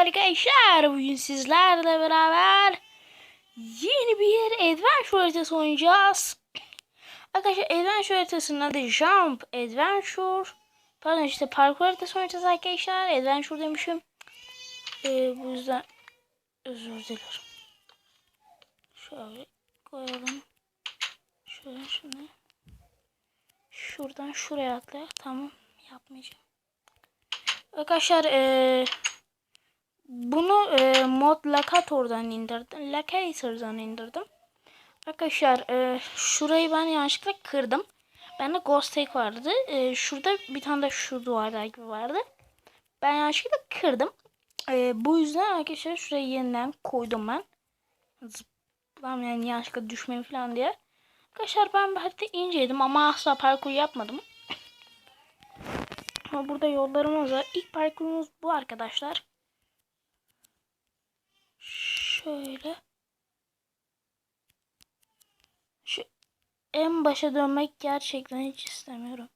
arkadaşlar. Bugün sizlerle beraber yeni bir Adventure haritası oynayacağız. Arkadaşlar Adventure haritasının adı Jump Adventure. Pardon işte parkur haritası oynayacağız arkadaşlar. Adventure demişim. Ee, bu yüzden özür dilerim. Şöyle koyalım. Şöyle şunu. Şuradan şuraya atla. Tamam yapmayacağım. Arkadaşlar eee bunu eee, mod Locator'dan indirdim. Locator'dan indirdim. Arkadaşlar eee, şurayı ben yanlışlıkla kırdım. Bende Ghost Egg vardı. Eee, şurada bir tane de şu duvarlar gibi vardı. Ben yanlışlıkla kırdım. Eee, bu yüzden arkadaşlar şurayı yeniden koydum ben. Zıplam yani yanlışlıkla düşmeyin falan diye. Arkadaşlar ben bir harita inceledim ama asla parkur yapmadım. Ama burada yollarımız var. İlk parkurumuz bu arkadaşlar. Şöyle. Şu en başa dönmek gerçekten hiç istemiyorum.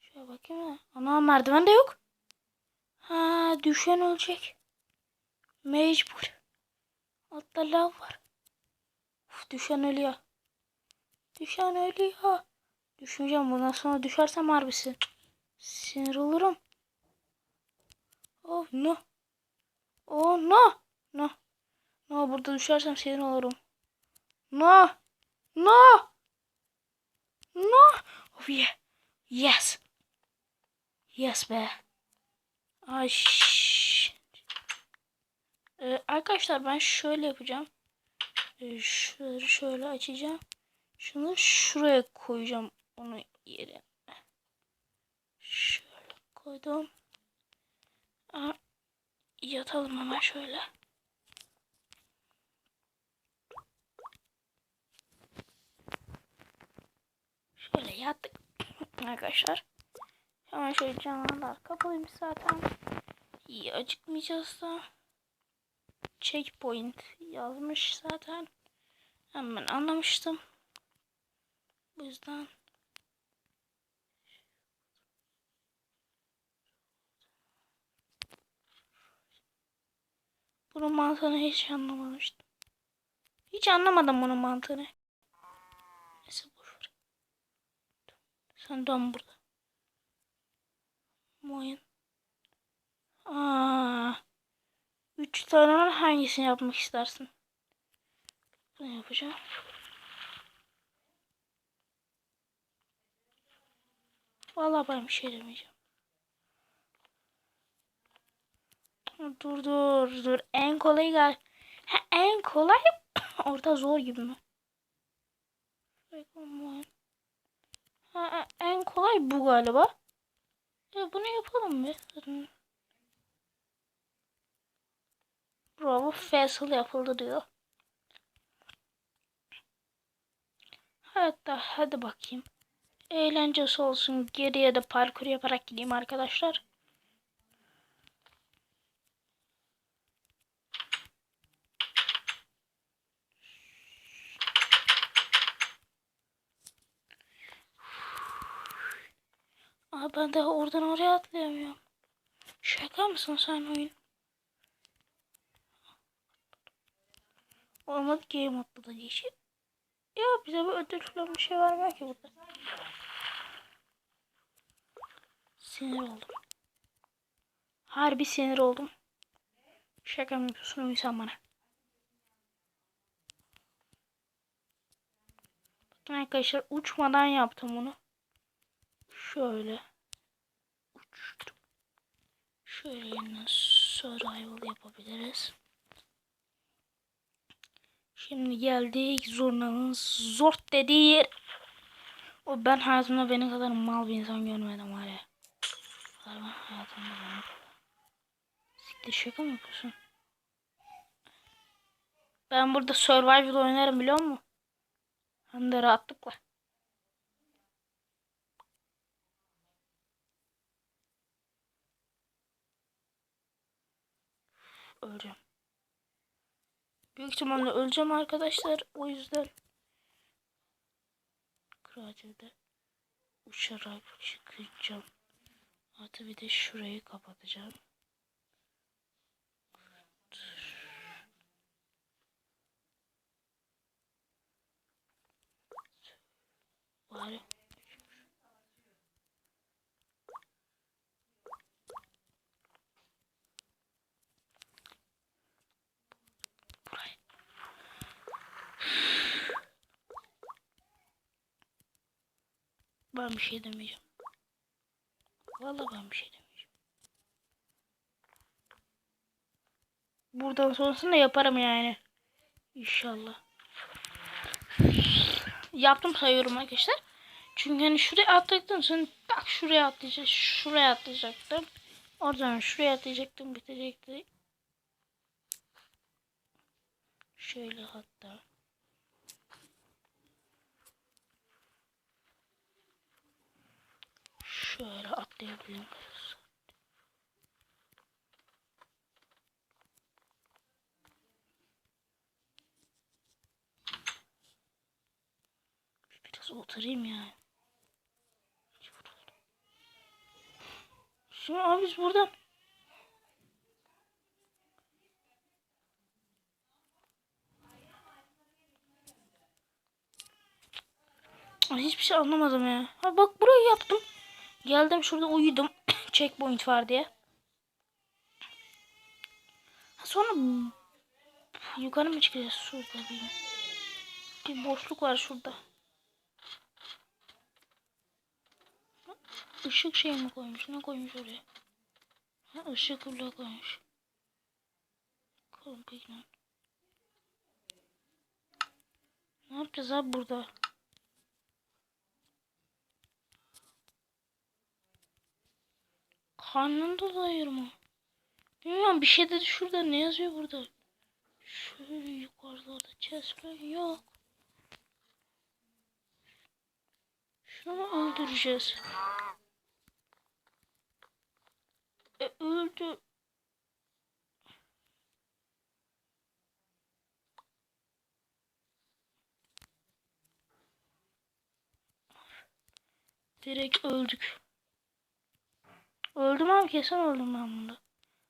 Şöyle bakayım da. Ana merdiven de yok. Ha düşen ölecek. Mecbur. Altta lav var. Uf, düşen ölüyor. Düşen ölüyor. Düşmeyeceğim bundan sonra düşersem harbisi. Sinir olurum. Oh no. Oh no. No. No burada düşersem sinir olurum. No. No. No. Oh yeah. Yes. Yes be. Ay. Ee, arkadaşlar ben şöyle yapacağım. Ee, şöyle şöyle açacağım. Şunu şuraya koyacağım onu yere. Şöyle koydum. Aa, yatalım hemen şöyle. Şöyle yattık arkadaşlar. Hemen şöyle canavarlar kapalıymış zaten. İyi acıkmayacağız da. Checkpoint yazmış zaten. Hemen anlamıştım. Bu yüzden Bunun mantığını hiç anlamamıştım. Hiç anlamadım bunun mantığını. Neyse boşver. Sen dön burada. Bu oyun. Aa, üç tane var. Hangisini yapmak istersin? Bunu yapacağım. Vallahi ben bir şey demeyeceğim. Dur dur dur. En kolay gel. En kolay orta zor gibi mi? Ha, ha, en kolay bu galiba. E, bunu yapalım bir. Bravo Faisal yapıldı diyor. Hatta hadi bakayım. Eğlencesi olsun. Geriye de parkur yaparak gideyim arkadaşlar. Ben de oradan oraya atlayamıyorum. Şaka mısın sen oyun? Olmadı game atladı geçip. Ya bize bir ödül falan bir şey vermiyor ki burada. Sinir oldum. Harbi sinir oldum. Şaka mı yapıyorsun sen bana? Bakın arkadaşlar uçmadan yaptım bunu. Şöyle. Şöyle yeniden survival yapabiliriz. Şimdi geldik zurnanın zort dediği yer. O ben hayatımda beni kadar mal bir insan görmedim ya. Ben hayatımda beni Siktir şaka mı yapıyorsun? Ben burada survival oynarım biliyor musun? Hem de rahatlıkla. öleceğim. Büyük ihtimalle öleceğim arkadaşlar. O yüzden kıracıda uçarak çıkacağım. Artı bir de şurayı kapatacağım. Bari Ben bir şey demeyeceğim. Vallahi ben bir şey demeyeceğim. Buradan sonrasını yaparım yani. İnşallah. Yaptım sayıyorum arkadaşlar. Çünkü hani şuraya atlayacaktım. Sen tak şuraya atlayacak. Şuraya atlayacaktım. Oradan şuraya atlayacaktım. Bitecekti. Şöyle hatta. Şöyle atlayabilirim. Biraz oturayım ya. Şimdi abi biz buradan hiçbir şey anlamadım ya. Ha bak burayı yaptım. Geldim şurada uyudum. Checkpoint var diye. Sonra yukarı mı çıkacağız? Şurada bir, bir boşluk var şurada. Işık şey mi koymuş? Ne koymuş oraya? Ha, ışık bile koymuş. Komple. Ne yapacağız abi burada? Karnında doyurma. Bilmiyorum bir şey dedi şurada ne yazıyor burada? Şöyle yukarılarda chest'ler yok. Şunu öldüreceğiz? E, öldü. Direkt öldük. Öldüm abi kesin öldüm ben bunda.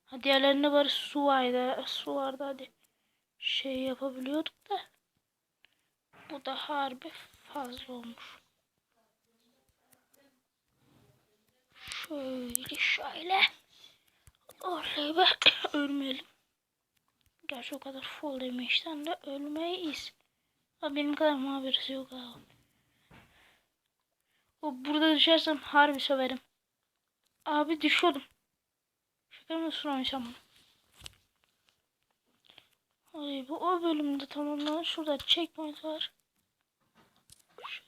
Ha diğerlerinde bari su vardı. Su vardı hadi. Şey yapabiliyorduk da. Bu da harbi fazla olmuş. Şöyle şöyle. Oley be. Ölmeyelim. Gerçi o kadar full demişten de ölmeyiz. Ha benim kadar muhaberisi yok abi. O burada düşersem harbi söverim. Abi düşüyordum. Şaka mı sormuşum bunu? Ay bu o bölümde tamamlanan şurada checkpoint var. Şöyle.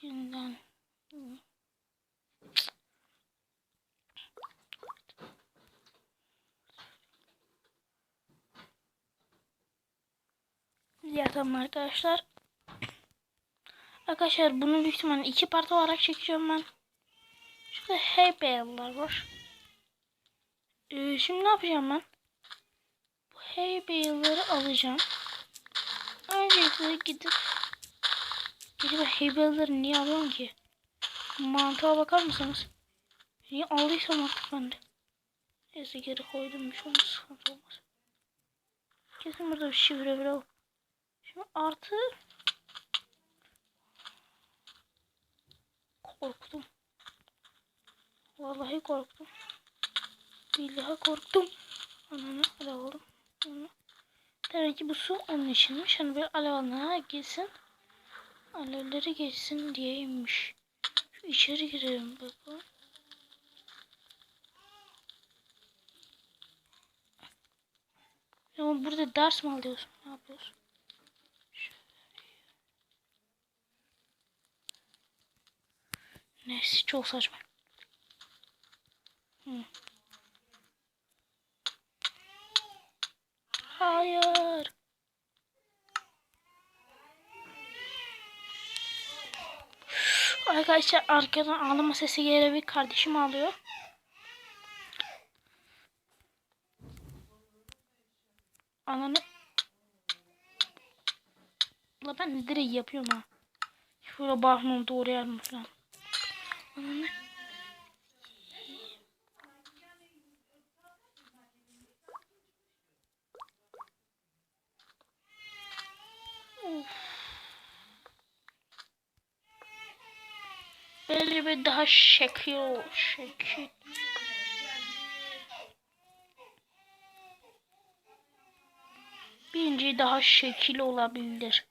Yeniden. Ya tamam arkadaşlar. Arkadaşlar bunu büyük ihtimalle iki part olarak çekeceğim ben. Şurada hey beyler var. Ee, şimdi ne yapacağım ben? Bu hey beyleri alacağım. Öncelikle gidip gidip hey beyleri niye alıyorum ki? Mantığa bakar mısınız? Niye aldıysam artık ben de. Neyse geri koydum bir şey sıkıntı olmaz. Kesin burada bir şifre bile Şimdi artı korktum. Vallahi korktum. Billahi korktum. Ananı alev. Ananı. Demek ki bu su onun içinmiş. Hani böyle alev alana geçsin. Alevleri geçsin diyeymiş. Şu içeri girelim bakalım. Ya burada ders mi alıyorsun? Ne yapıyorsun? Neyse çok saçma. Hayır. Arkadaşlar arkadan ağlama sesi gelebilir. Kardeşim ağlıyor. Ananı. La ben direkt yapıyorum ha. Şöyle bakmam doğru yardım falan. Ananı. Şöyle bir daha şekil şekil. Birinci daha şekil olabilir.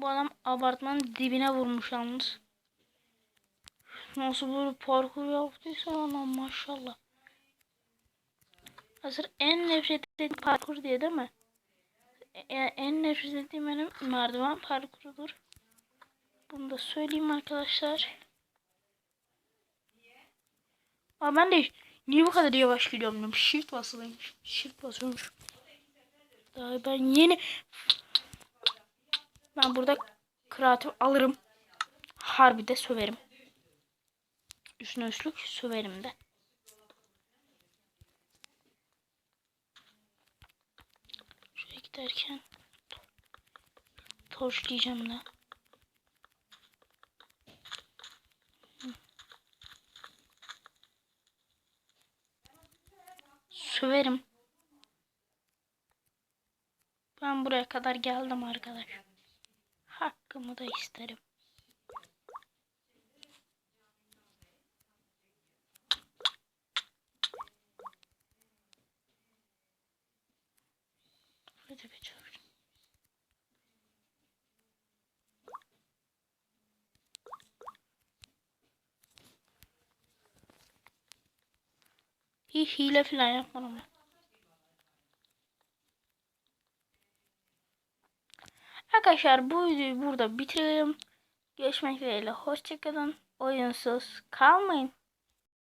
Bu adam abartmanın dibine vurmuş yalnız. Nasıl böyle parkur yaptıysa anam maşallah. Hazır en nefret ettiğim parkur diye değil mi? E, en nefret ettiğim benim merdiven parkurudur. Bunu da söyleyeyim arkadaşlar. Aa ben de niye bu kadar yavaş gidiyorum diyorum. Shift basılıymış. Shift basıyormuş. Daha ben yeni ben burada kreatif alırım. Harbi de söverim. Üstüne üstlük söverim de. Şuraya giderken torçlayacağım da. Söverim. Ben buraya kadar geldim arkadaş. Hakkımı da isterim. Burada geçiyorum. Hiç hile falan yapmadım ben. Arkadaşlar bu videoyu burada bitirelim. Görüşmek dileğiyle. Hoşçakalın. Oyunsuz kalmayın.